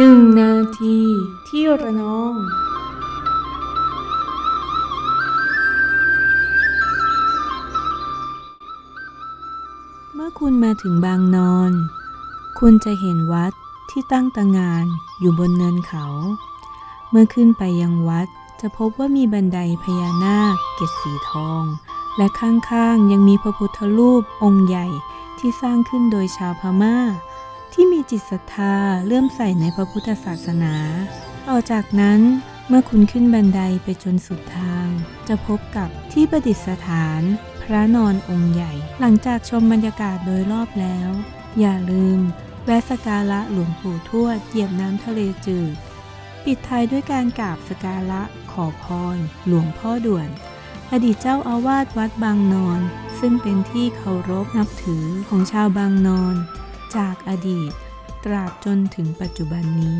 หนึ่งนาทีที่ระนอง เมื่อคุณมาถึงบางนอน คุณจะเห็นวัดที่ตั้งตางานอยู่บนเนินเขา เมื่อขึ้นไปยังวัดจะพบว่ามีบันไดพญานาคเกศสีทอง และข้างๆยังมีพระพุทธรูปองค์ใหญ่ที่สร้างขึ้นโดยชาวพม่าที่มี จิตศรัทธาเลื่อมใสในพระพุทธศาสนา ต่อจากนั้นเมื่อคุณขึ้นบันไดไปจนสุดทาง จะพบกับที่ประดิษฐาน พระนอนองค์ใหญ่ หลังจากชมบรรยากาศโดยรอบแล้ว อย่าลืม แวะสการะหลวงปู่ทวดเหยียบน้ำทะเลจืด ปิดท้ายด้วยการกราบสการะขอพร หลวงพ่อด่วน อดีตเจ้าอาวาสวัดบางนอน ซึ่งเป็นที่เคารพนับถือของชาวบางนอน จากอดีต ตราบจนถึงปัจจุบันนี้